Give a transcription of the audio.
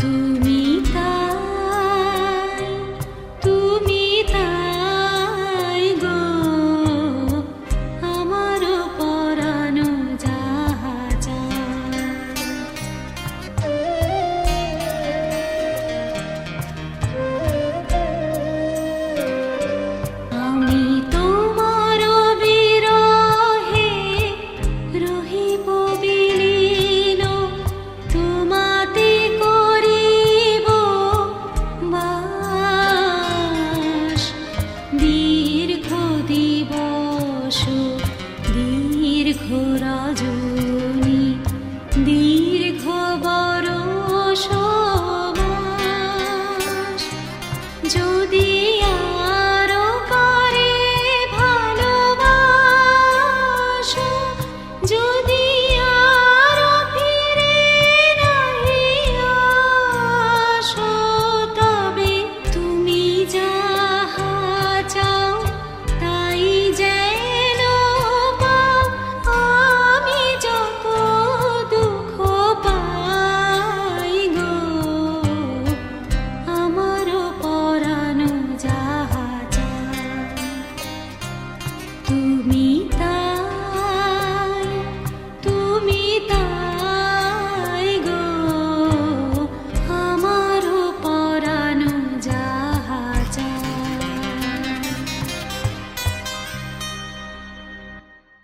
তুমি দীর্ঘ দিবস দীর্ঘ রাজু